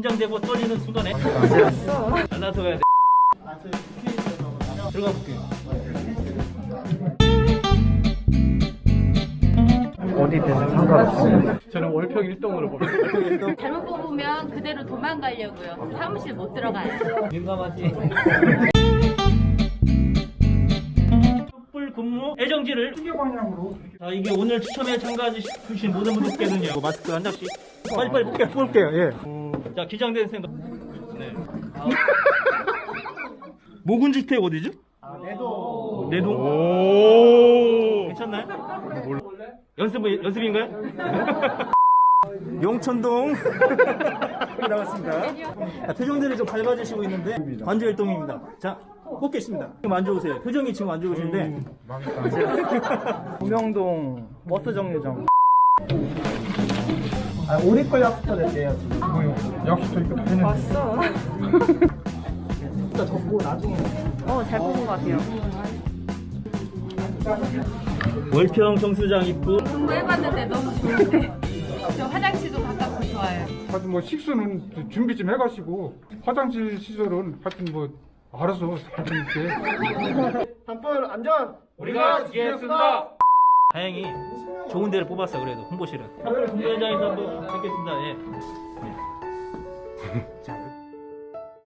긴장되고 떨리는 순간에 잘나서 가야 돼. 들어가 볼게요. 어디든 상관없어요. 저는 월평 일동으로 봅니다. 잘못 뽑으면 그대로 도망가려고요. 사무실 못 들어가요. 민감하지. 근무 애정지를 자 이게 오늘 추첨에 참가해 주신 모든 분들께는요 마스크 한 장씩 빨리빨리 뽑게 뽑을게요 예. 자 기장된 생각 네. 모군주택 어디죠? 내동 내동 오 괜찮나요? 연습 연습인가요? 용천동 여기 나왔습니다. 자, 표정들이 좀 밝아지시고 있는데 관제일동입니다. 자 뽑겠습니다. 지금 안 좋으세요. 표정이 지금 안 좋으신데 구명동 버스 정류장. 아, 우리 걸 약속도 됐대요. 약속도 이거 다 했는데. 진짜 덥고 나중에. 어, 잘 뽑은 것 같아요. 월평 정수장 입구 공부해봤는데 너무 좋은데. 저 화장실도 가깝고 좋아요. 하여튼 뭐 식수는 준비 좀 해가시고 화장실 시설은 하여튼 뭐 알아서 잘 해줄게. 단풍 안전. 우리가 지겠습니다. 다행히 좋은 데를 뽑았어 그래도 홍보실은. 탑골 공부 현장에서 한번 뵙겠습니다. 예. 자